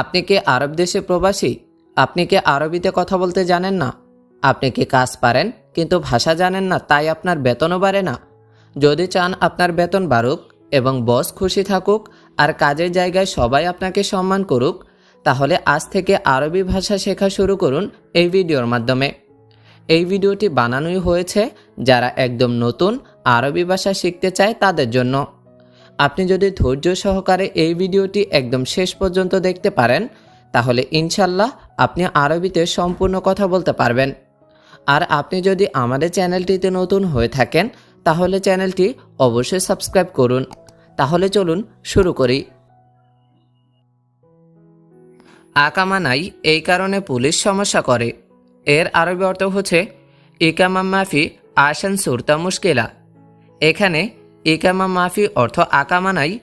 আপনি কি আরব দেশে প্রবাসী? আপনি কি আরবিতে কথা বলতে জানেন না? আপনি কি কাজ পারেন, কিন্তু ভাষা জানেন না, তাই আপনার বেতনও বাড়ে না। যদি চান আপনার বেতন বাড়ুক এবং বস খুশি থাকুক আর কাজের জায়গায় সবাই আপনাকে সম্মান করুক, তাহলে আজ থেকে আরবি ভাষা শেখা শুরু করুন এই ভিডিওর মাধ্যমে। এই ভিডিওটি বানানোই হয়েছে যারা একদম নতুন আরবি ভাষা শিখতে চায় তাদের জন্য। আপনি যদি ধৈর্য সহকারে এই ভিডিওটি একদম শেষ পর্যন্ত দেখতে পারেন, তাহলে ইনশাল্লাহ আপনি আরবিতে সম্পূর্ণ কথা বলতে পারবেন। আর আপনি যদি আমাদের চ্যানেলটিতে নতুন হয়ে থাকেন, তাহলে চ্যানেলটি অবশ্যই সাবস্ক্রাইব করুন। তাহলে চলুন শুরু করি। আকামা নাই, এই কারণে পুলিশ সমস্যা করে। এর আরবি অর্থ হচ্ছে ইকামা মাফি আসান সুরতা মুশকিলা। এখানে ইকামা মাফি অর্থ আকামা নাই,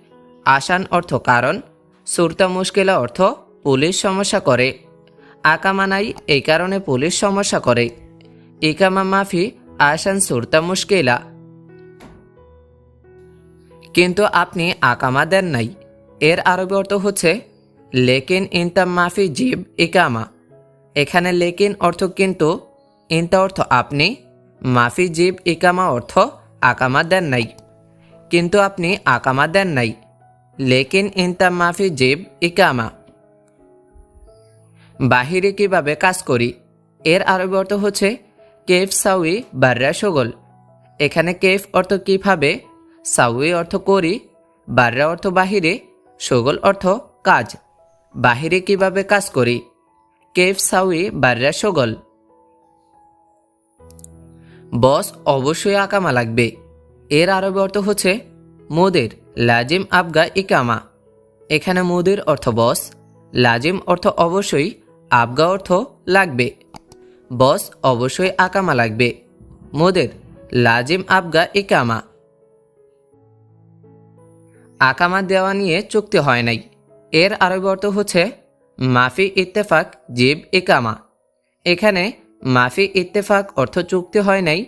আসান অর্থ কারণ, সুরতা মুশকিলা অর্থ পুলিশ সমস্যা করে। আকামা নাই, এই কারণে পুলিশ সমস্যা করে। ইকামা মাফি, আসান সুরতা মুশকিলা। কিন্তু আপনি আকামা দেন নাই। এর আরবি অর্থ হচ্ছে, লেকিন ইনতা মাফি জিব ইকামা এখানে লেকিন অর্থ কিন্তু, ইনতা অর্থ আপনি, মাফি জিব ইকামা অর্থ আকামা দেন নাই। কিন্তু আপনি আকামা দেন নাই। লেকিন ইনতা মাফি জেব ইকামা। বাহিরে কীভাবে কাজ করি? এর আরবি অর্থ হচ্ছে, কেফ সাউই বার্রা সগল। এখানে কেফ অর্থ কীভাবে, সাউই অর্থ করি, বার্রা অর্থ বাহিরে, সগল অর্থ কাজ। বাহিরে কীভাবে কাজ করি? কেফ সাউই বার্রা সগল। বস অবশ্যই আকামা লাগবে। এর আরবি অর্থ হচ্ছে মোদের, লাজিম আবগা ইকামা। এখানে মোদের অর্থ বস, লাজিম অর্থ অবশ্যই, আবগা অর্থ লাগবে। বস অবশ্যই আকামা লাগবে। মোদের, লাজিম আবগা ইকামা। আকামা দেওয়া নিয়ে চুক্তি হয় নাই। এর আরবি অর্থ হচ্ছে মাফি ইত্তেফাক জিব ইকামা। এখানে মাফি ইত্তেফাক অর্থ চুক্তি হয় নাই,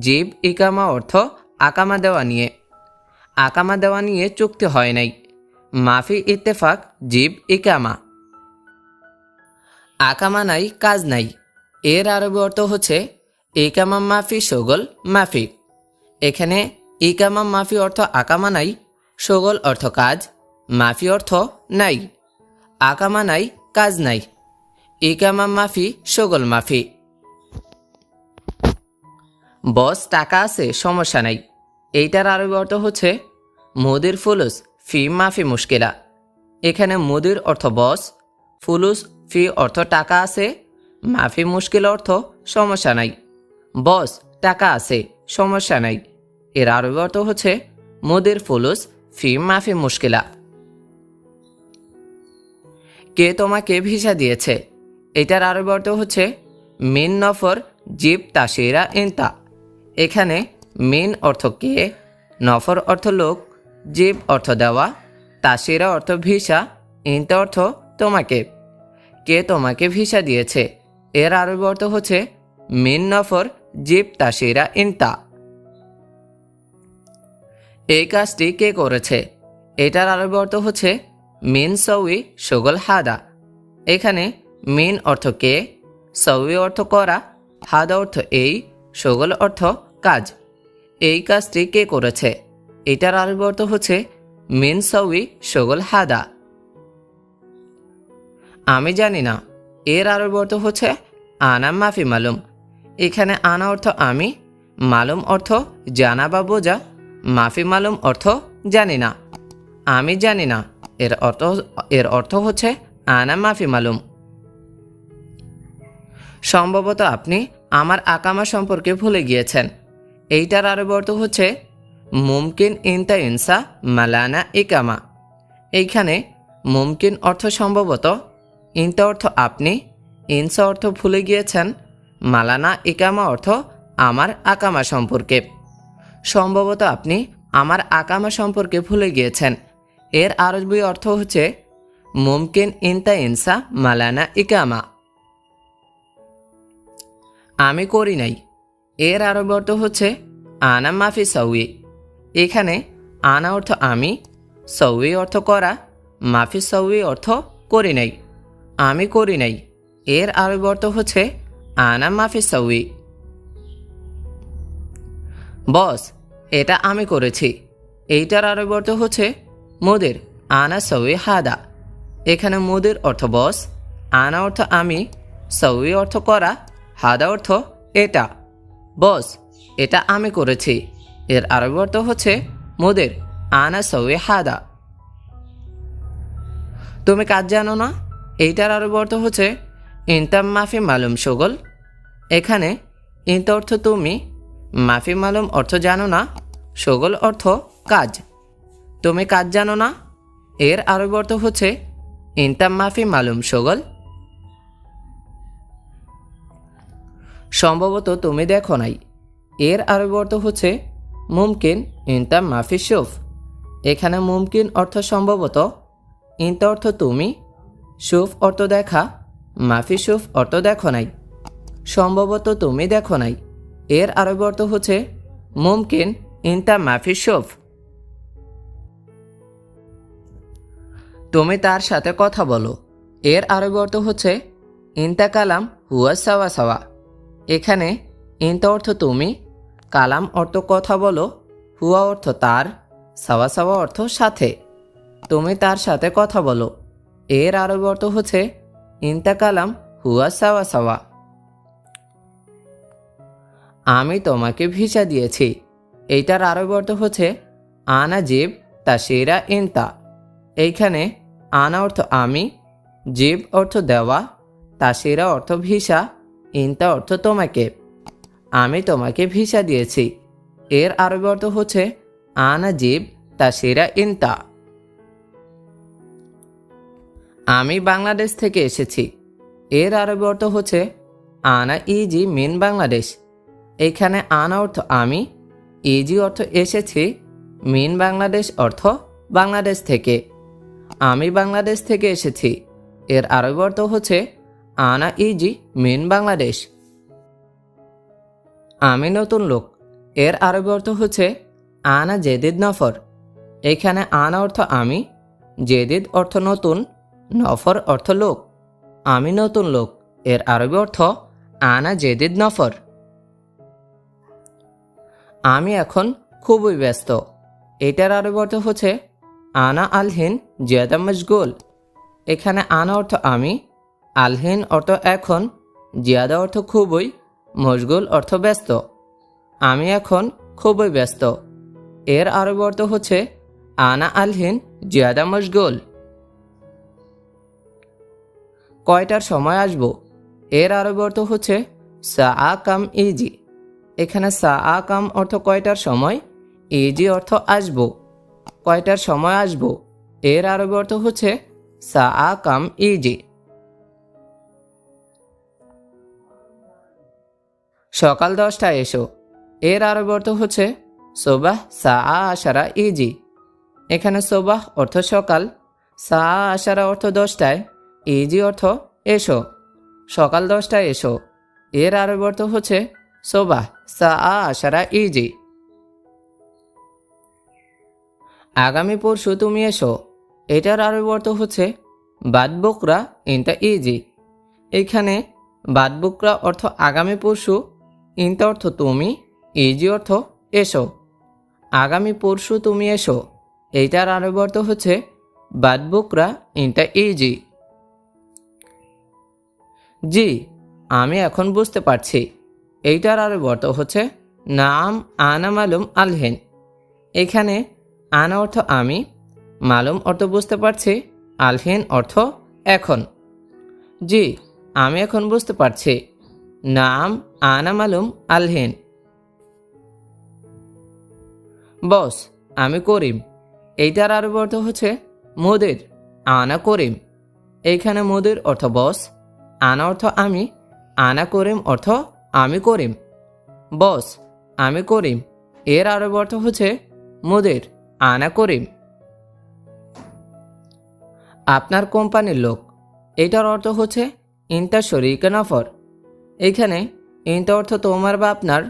জিব ইকামা অর্থ আকামা দেওয়া নিয়ে। আকামা দেওয়া নিয়ে চুক্তি হয় নাই। মাফি ইত্তেফাক, জীব ইকামা। আকামা নাই, কাজ নাই। এর আরবি অর্থ হচ্ছে, ইকামা মাফি সগল মাফি। এখানে ইকামা মাফি অর্থ আকামা নাই, সগল অর্থ কাজ, মাফি অর্থ নাই। আকামা নাই, কাজ নাই। ইকামা মাফি, সগল মাফি। বস, টাকা আছে, সমস্যা নাই। এইটার আরবি অর্থ হচ্ছে, মুদির ফুলুস ফি মাফি মুশকিলা। এখানে মুদির অর্থ বস ফুলুস ফি অর্থ টাকা আছে মাফি মুশকিল অর্থ সমস্যা নাই বস টাকা আছে সমস্যা নাই এর আরবি অর্থ হচ্ছে, মুদির ফুলুস ফি মাফি মুশকিলা। কে তোমাকে ভিসা দিয়েছে? এটার আরবি অর্থ হচ্ছে, মিন নফর জিব তাসিরা ইনতা। এখানে মিন অর্থ কে? নফর অর্থ লোক, জিব অর্থ দেওয়া, তাসিরা অর্থ ভিসা ইনতা অর্থ তোমাকে। কে তোমাকে ভিসা দিয়েছে? এর আরবি অর্থ হচ্ছে মিন নফর, জিব, তাসিরা ইনতা এই কাজটি কে করেছে? এটার আরবি অর্থ হচ্ছে মিন সউই সুগল হাদা। এখানে মিন অর্থ কে সউই অর্থ করা, হাদা অর্থ এই, সুগল অর্থ কাজ। এই কাজটি কে করেছে? এটার আরবি অর্থ হচ্ছে মিন সউই সুগল হাদা। আমি জানি না। এর আরবি অর্থ হচ্ছে আনা মাফি মালুম। এখানে আনা অর্থ আমি, মালুম অর্থ জানা বা বোঝা, মাফি মালুম অর্থ জানি না। আমি জানি না। এর অর্থ এর অর্থ হচ্ছে আনা মাফি মালুম। সম্ভবত আপনি আমার আকামা সম্পর্কে ভুলে গিয়েছেন। এইটার আরবি অর্থ হচ্ছে, মুমকিন ইনতা ইনসা মালানা ইকামা। এইখানে মুমকিন অর্থ সম্ভবত, ইনতা অর্থ আপনি, ইনসা অর্থ ভুলে গিয়েছেন, মালানা ইকামা অর্থ আমার আকামা সম্পর্কে। সম্ভবত আপনি আমার আকামা সম্পর্কে ভুলে গিয়েছেন। এর আরবি অর্থ হচ্ছে, মুমকিন ইনতা ইনসা মালানা ইকামা। আমি করি নাই। এর আরবি অর্থ হচ্ছে আনা মাফি সউই এখানে আনা অর্থ আমি সউই অর্থ করা, মাফি সউই অর্থ করি নাই। আমি করি নাই। এর আরবি অর্থ হচ্ছে আনা মাফি সাউই বস, এটা আমি করেছি। এইটার আরবি অর্থ হচ্ছে মোদের, আনা সৌই হাদা। এখানে মোদের অর্থ বস, আনা অর্থ আমি, সৌই অর্থ করা, হাদা অর্থ এটা। বস, এটা আমি করেছি। এর আরবি অর্থ হচ্ছে, মোদের, আনা সৌই হাদা। তুমি কাজ জানো না? এইটার আরবি অর্থ হচ্ছে, ইনতাম মাফি মালুম সগল। এখানে, ইন্ত অর্থ তুমি, মাফি মালুম অর্থ জানো না, সগল অর্থ কাজ। তুমি কাজ জানো না? এর আরবি অর্থ হচ্ছে, ইনতাম মাফি মালুম সগল। সম্ভবত তুমি দেখো নাই। এর আরবি অর্থ হচ্ছে মুমকিন ইনতাম মাফি সুফ। এখানে মুমকিন অর্থ সম্ভবত, ইনতা অর্থ তুমি, সুফ অর্থ দেখা, মাফি সুফ অর্থ দেখো নাই। সম্ভবত তুমি দেখো নাই। এর আরবি অর্থ হচ্ছে মুমকিন ইনতা মাফি সুফ। তুমি তার সাথে কথা বলো। এর আরবি অর্থ হচ্ছে, ইনতা কালাম হুয়া সাওয়া সাওয়া। এখানে ইনতা অর্থ তুমি, কালাম অর্থ কথা বলো, হুয়া অর্থ তার, সাওয়া সাওয়া অর্থ সাথে। তুমি তার সাথে কথা বলো। এর আরবি অর্থ হচ্ছে ইনতা কালাম, হুয়া সাওয়া সাওয়া। আমি তোমাকে ভিসা দিয়েছি। এইটার আরবি অর্থ হচ্ছে আনা জীব তাসিরা ইনতা। এইখানে আনা অর্থ আমি, জীব অর্থ দেওয়া তাসিরা অর্থ ভিসা। ইনতা অর্থ তোমাকে। আমি তোমাকে ভিসা দিয়েছি। এর আরবি অর্থ হচ্ছে, আনা জীব তাসিরা ইনতা। আমি বাংলাদেশ থেকে এসেছি। এর আরবি অর্থ হচ্ছে, আনা ইজি মিন বাংলাদেশ। এখানে আনা অর্থ আমি, ইজি অর্থ এসেছি, মিন বাংলাদেশ অর্থ বাংলাদেশ থেকে। আমি বাংলাদেশ থেকে এসেছি। এর আরবি অর্থ হচ্ছে আনা ইজি মিন বাংলাদেশ। আমি নতুন লোক। এর আরবি অর্থ হচ্ছে, আনা জেদিদ নফর। এখানে আনা অর্থ আমি, জেদিদ অর্থ নতুন, নফর অর্থ লোক। আমি নতুন লোক। এর আরবি অর্থ, আনা জেদিদ নফর। আমি এখন খুবই ব্যস্ত। এটার আরবি অর্থ হচ্ছে, আনা আলহিন জিয়াদা মশগুল। এখানে আনা অর্থ আমি আলহিন অর্থ এখন, জিয়াদা অর্থ খুবই, মশগুল অর্থ ব্যস্ত। আমি এখন খুবই ব্যস্ত। এর আরবি অর্থ হচ্ছে, আনা আলহিন, জিয়াদা মশগুল। কয়টার সময় আসব? এর আরবি অর্থ হচ্ছে সা আ কাম ইজি। এখানে সা আ কাম অর্থ কয়টার সময়? ইজি অর্থ আসব। কয়টার সময় আসব? এর আরবি অর্থ হচ্ছে সা আ কাম ইজি। সকাল দশটায় এসো। এর আরবি অর্থ হচ্ছে সোবাহ সা আশারা ইজি। এখানে সোবাহ অর্থ সকাল সা আশারা অর্থ দশটায়, ইজি অর্থ এসো। সকাল দশটায় এসো। এর আরবি অর্থ হচ্ছে সোবাহ সা আশারা ইজি। আগামী পরশু তুমি এসো। এটার আরবি অর্থ হচ্ছে বাদ বকরা ইনটা ইজি। এখানে বাদ বকরা অর্থ আগামী পরশু ইনটা অর্থ তুমি, ইজি অর্থ এসো। আগামী পরশু তুমি এসো। এইটার আরবি অর্থ হচ্ছে, বাদ বকরা ইনটা ইজি। জি, আমি এখন বুঝতে পারছি। এইটার আরবি অর্থ হচ্ছে, নাম আনা মালুম আলহেন। এখানে আনা অর্থ আমি, মালুম অর্থ বুঝতে পারছি, আলহেন অর্থ এখন। জি, আমি এখন বুঝতে পারছি। নাম আনা মালুম আলহেন। বস, আমি করিম। এইটার আরবি অর্থ হচ্ছে মোদের, আনা করিম। এইখানে মোদের অর্থ বস, আনা অর্থ আমি, আনা করিম অর্থ আমি করিম। বস, আমি করিম। এর আরবি অর্থ হচ্ছে মোদের, আনা করিম। আপনার কোম্পানির লোক এটার অর্থ হচ্ছে ইন্টার শরিকা নফর। এখানে ইন্টা অর্থ তোমার বা আপনার,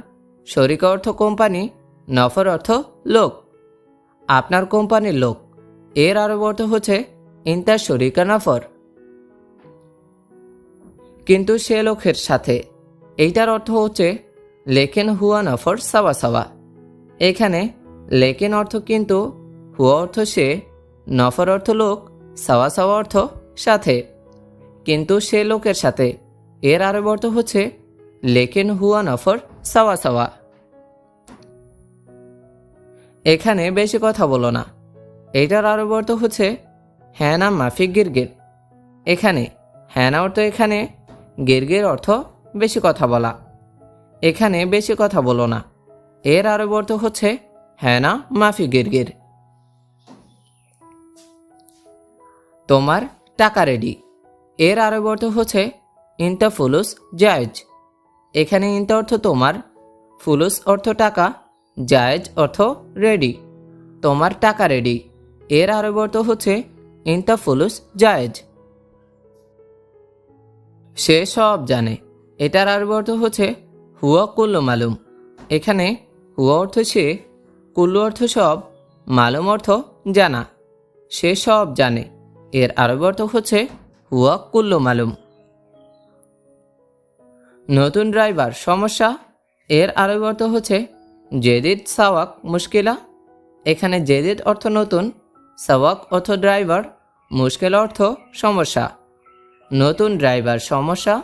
শরিকা অর্থ কোম্পানি, নফর অর্থ লোক। আপনার কোম্পানির লোক। এর আরব অর্থ হচ্ছে ইন্তা শরিকা নফর। কিন্তু সে লোকের সাথে, এইটার অর্থ হচ্ছে লেকেন হুয়া নফর সাওয়া সাওয়া। এখানে লেকেন অর্থ কিন্তু হুয়া অর্থ সে, নফর অর্থ লোক, সাওয়া সাওয়া অর্থ সাথে। কিন্তু সে লোকের সাথে এর আরব অর্থ হচ্ছে, লেকেন হুয়া নফর সাওয়া সাওয়া। এখানে বেশি কথা বলো না। এটার আরব অর্থ হচ্ছে হ্যানা মাফিক গিরগির। এখানে হ্যানা অর্থ এখানে, গিরগির অর্থ বেশি কথা বলা। এখানে বেশি কথা বলো না। এর আরব অর্থ হচ্ছে হ্যানা মাফি গিরগির। তোমার টাকা রেডি। এর আরব অর্থ হচ্ছে ইন্টা ফুলুস জায়েজ। এখানে ইন্টা অর্থ তোমার, ফুলুস অর্থ টাকা, জায়েজ অর্থ রেডি তোমার টাকা রেডি এর আরব অর্থ হচ্ছে ইন্টা ফুলুস জায়েজ। সে সব জানে। এটার আরব অর্থ হচ্ছে হুয়া কুল্লু মালুম। এখানে হুয়া অর্থ সে, কুল্লু অর্থ সব, মালুম অর্থ জানা। সে সব জানে। এর আরব অর্থ হচ্ছে হুয়া কুল্লু মালুম। নতুন ড্রাইভার সমস্যা? এর আরব অর্থ হচ্ছে জেদিদ সাওয়াক মুশকিলা। এখানে জেদিদ অর্থ নতুন, সাওয়াক অর্থ ড্রাইভার, মুশকিল অর্থ সমস্যা। নতুন ড্রাইভার সমস্যা,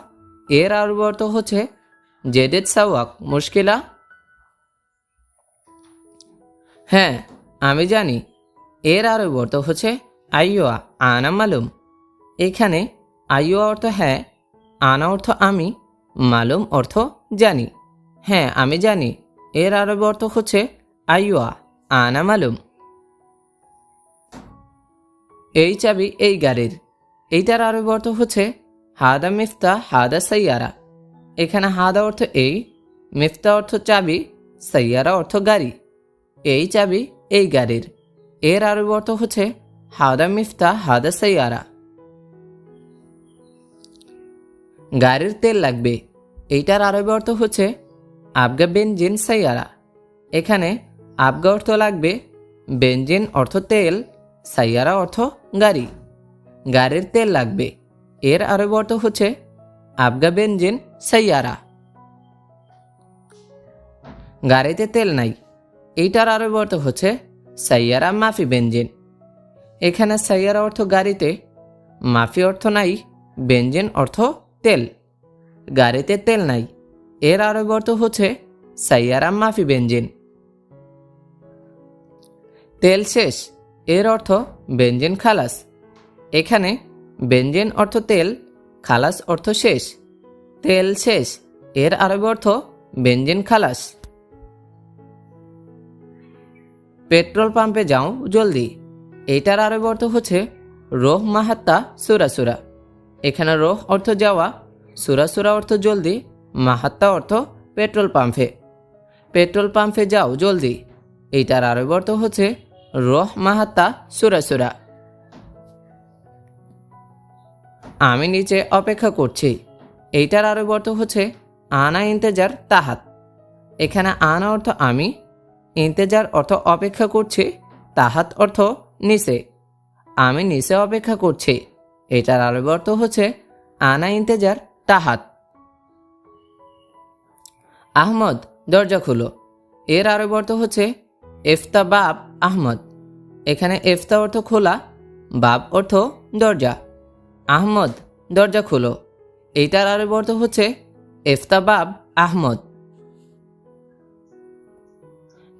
এর আরব অর্থ হচ্ছে জেদিদ সাওয়াক মুশকিলা। হ্যাঁ আমি জানি। এর আরব অর্থ হচ্ছে আইয়োয়া, আনা মালুম। এখানে আইয়োয়া অর্থ হ্যাঁ আনা অর্থ আমি মালুম অর্থ জানি। হ্যাঁ আমি জানি। এর আরব অর্থ হচ্ছে, আইয়োয়া, আনা মালুম। এই চাবি এই গাড়ির। এইটার আরব অর্থ হচ্ছে, হাদা মিফতা, হাদা সাইয়ারা। এখানে হাদা অর্থ এই, মিফতা অর্থ চাবি, সাইয়ারা অর্থ গাড়ি। এই চাবি এই গাড়ির। এর আরব অর্থ হচ্ছে, হাদা মিফতা, হাদা সাইয়ারা। গাড়ির তেল লাগবে। এইটার আরব অর্থ হচ্ছে আবগা বেনজিন সাইয়ারা। এখানে আবগা অর্থ লাগবে, বেনজিন অর্থ তেল, সাইয়ারা অর্থ গাড়ি। গাড়ির তেল লাগবে, এর আরব অর্থ হচ্ছে আবগা বেনজিন সাইয়ারা। গাড়িতে তেল নাই, এইটার আরব অর্থ হচ্ছে সাইয়ারা মাফি বেনজিন। এখানে সাইয়ারা অর্থ গাড়িতে, মাফি অর্থ নাই, বেনজিন অর্থ তেল। গাড়িতে তেল নাই। এর আরব অর্থ হচ্ছে সাইয়ারা মাফি বেনজিন। তেল শেষ। এর অর্থ বেনজিন খালাস। এখানে বেনজিন অর্থ তেল, খালাস অর্থ শেষ। তেল শেষ। এর আরব অর্থ বেনজিন খালাস। পেট্রোল পাম্পে যাও জলদি। এটার আরব অর্থ হচ্ছে রোহ মাহাত্তা সুরা। এখানে রোহ অর্থ যাওয়া, সুরা সুরা অর্থ জলদি, মাহাত্তা অর্থ পেট্রোল পাম্পে। পেট্রোল পাম্পে যাও জলদি। এইটার আরব অর্থ হচ্ছে রোহ, মাহাত্তা, সুরা সুরা। আমি নিচে অপেক্ষা করছি। এইটার আরব অর্থ হচ্ছে আনা, ইন্তেজার, তাহাত। এখানে আনা অর্থ আমি, ইন্তেজার অর্থ অপেক্ষা করছি, তাহাত অর্থ নিচে। আমি নিচে অপেক্ষা করছি। এটার আরব অর্থ হচ্ছে আনা ইন্তেজার, তাহাত। আহমদ, দরজা খুলো। এর আরব অর্থ হচ্ছে এফতা বাব আহমদ। এখানে এফতা অর্থ খোলা, বাব অর্থ দরজা। আহমদ, দরজা খুলো। এইটার আরব অর্থ হচ্ছে এফতা বাব আহমদ।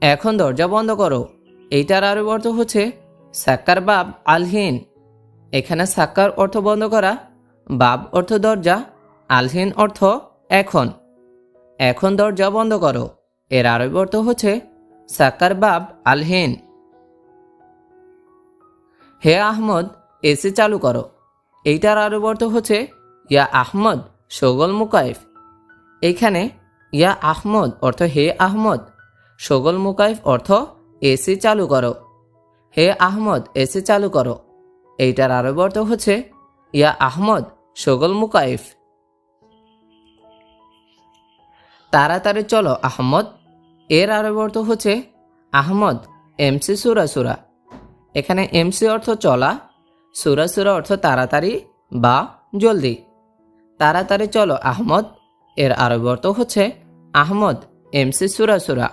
এখন দরজা বন্ধ করো। এইটার আরব অর্থ হচ্ছে সাক্কার বাব আলহীন। এখানে সাক্কার অর্থ বন্ধ করা, বাব অর্থ দরজা, আলহীন অর্থ এখন। এখন দরজা বন্ধ করো। এর আরব অর্থ হচ্ছে সাক্কার বাব, আলহীন। হে আহমদ, এসি চালু করো। এইটার আরব অর্থ হচ্ছে ইয়া আহমদ, সগল মুকাইফ। এখানে ইয়া আহমদ অর্থ হে আহমদ, সগল মুকাইফ অর্থ এসি চালু করো। হে আহমদ, এসি চালু করো। এইটার আরব অর্থ হচ্ছে ইয়া আহমদ সগল মুকাইফ। তাড়াতাড়ি চলো আহমদ। এর আরব অর্থ হচ্ছে আহমদ এমসি সুরা সুরা। এখানে এমসি অর্থ চলা, সুরা সুরা অর্থ তাড়াতাড়ি বা জলদি। তাড়াতাড়ি চলো আহমদ, এর আরবি অর্থ হচ্ছে আহমদ এমসি সুরা সুরা।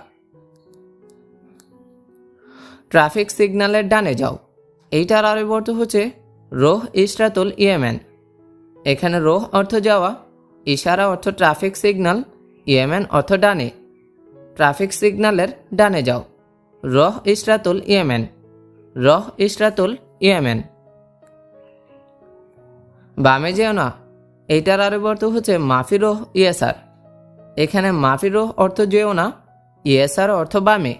ট্রাফিক সিগন্যালের ডানে যাও। এইটার আরবি অর্থ হচ্ছে রোহ ইশরাতুল ইয়েমেন। এখানে রোহ অর্থ যাওয়া, ইশারা অর্থ ট্রাফিক সিগন্যাল, ইয়েমেন অর্থ ডানে। ট্রাফিক সিগন্যালের ডানে যাও। রহ ইশরাতুল ইয়েমেন। রহ ইশরাতুল ইয়েমেন। বামে যেও না। এইটার আরবি অর্থ হচ্ছে মাফিরোহ ইয়েসার। এখানে মাফিরোহ অর্থ যেও না, ইয়েসার অর্থ বামে।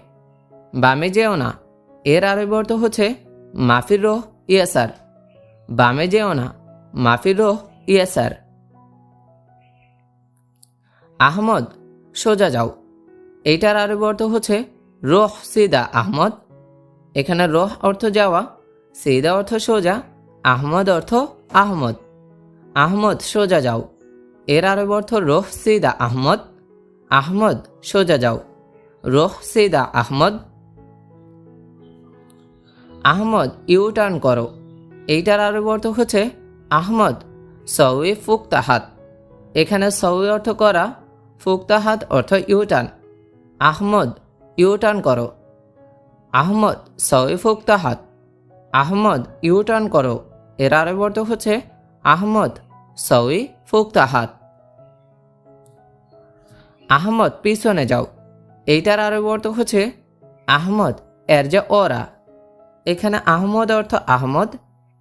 বামে যেও না। এর আরবি অর্থ হচ্ছে মাফিরোহ ইয়েসার বামে যেও না, মাফির মাফিরোহ ইয়েসার আহমদ, সোজা যাও। এইটার আরবি অর্থ হচ্ছে রোহ সিদা আহমদ। এখানে রোহ অর্থ যাওয়া, সিদা অর্থ সোজা, আহমদ অর্থ আহমদ। আহমদ, সোজা যাও। এর আরবি অর্থ রোহ সিদা আহমদ। আহমদ, সোজা যাও। রোহ সিদা আহমদ। আহমদ ইউ টার্ন করো। এইটার আরবি অর্থ হচ্ছে, আহমদ সউই ফুক্তাহাত। এখানে সউই অর্থ করা, ফুক্তাহাত অর্থ U turn Ahmad U turn করো। আহমদ সউই ফুক্তাহাত। আহমদ ইউ টার্ন করো। এর আরবি অর্থ হচ্ছে, আহমদ সউই ফুক্তাহাত। আহমদ, পিছনে যাও। এইটার আরবি অর্থ হচ্ছে, আহমদ, এর যা ওরা এখানে আহমদ অর্থ আহমদ,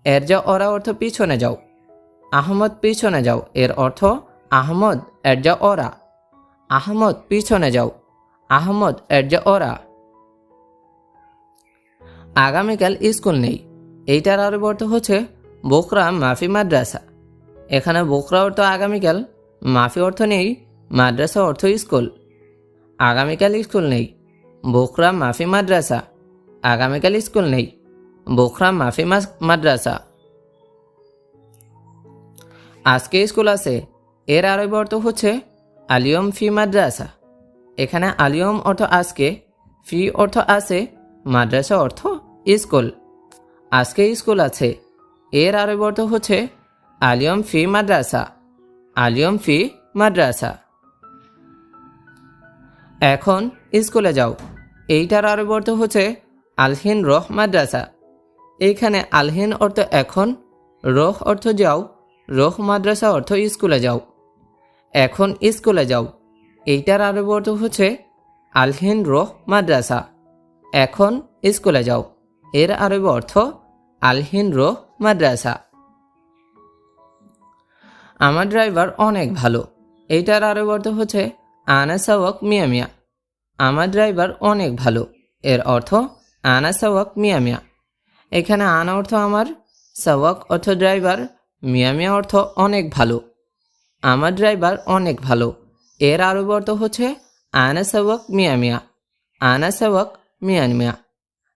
এর যা ওরা অর্থ পিছনে যাও। আহমদ পিছনে যাও, এর অর্থ আহমদ, এর যা ওরা। আহমদ পিছনে যাও, আহমদ, এর যা ওরা। আগামীকাল স্কুল নেই। এইটার আরবি অর্থ হচ্ছে বোকরা মাফি মাদ্রাসা। এখানে বোকরা অর্থ আগামীকাল, মাফি অর্থ নেই, মাদ্রাসা অর্থ স্কুল। আগামীকাল স্কুল নেই, বোকরা মাফি মাদ্রাসা। আগামীকাল স্কুল নেই। বোখরা মাফি মাদ্রাসা আজকে স্কুল আছে। এর আরবি অর্থ হচ্ছে আলিয়ম ফি মাদ্রাসা। এখানে আলিয়ম অর্থ আজকে, ফি অর্থ আছে, মাদ্রাসা অর্থ স্কুল। আজকে স্কুল আছে। এর আরবি অর্থ হচ্ছে আলিয়ম ফি মাদ্রাসা। আলিয়ম ফি মাদ্রাসা। এখন স্কুলে যাও। এইটার আরবি অর্থ হচ্ছে আলহিন রহ মাদ্রাসা। এইখানে আলহেন অর্থ এখন, রহ অর্থ যাও, রহ মাদ্রাসা অর্থ স্কুলে যাও। এখন স্কুলে যাও। এইটার আরবি অর্থ হচ্ছে, আলহেন রহ মাদ্রাসা। এখন স্কুলে যাও। এর আরবি অর্থ, আলহিন রোহ মাদ্রাসা। আমার ড্রাইভার অনেক ভালো। এইটার আরবি অর্থ হচ্ছে আনা সাওয়াক মিয়া মিয়া। আমার ড্রাইভার অনেক ভালো। এর অর্থ আনা সাওয়াক মিয়া মিয়া। এখানে আনা অর্থ আমার, সাওয়াক অর্থ ড্রাইভার মিয়া মিয়া অর্থ অনেক ভালো। আমার ড্রাইভার অনেক ভালো। এর আরবি অর্থ হচ্ছে, আনা সাওয়াক, মিয়া মিয়া। আনা সাওয়াক, মিয়া মিয়া।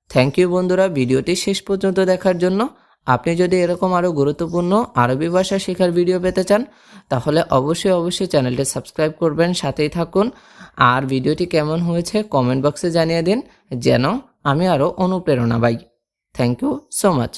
থ্যাংক ইউ বন্ধুরা, ভিডিওটি শেষ পর্যন্ত দেখার জন্য। আপনি যদি এরকম আরও গুরুত্বপূর্ণ আরবি ভাষা শেখার ভিডিও পেতে চান, তাহলে অবশ্যই অবশ্যই চ্যানেলটি সাবস্ক্রাইব করবেন, সাথেই থাকুন। আর ভিডিওটি কেমন হয়েছে কমেন্ট বক্সে জানিয়ে দিন, যেন আমি আরও অনুপ্রেরণা পাই। Thank you so much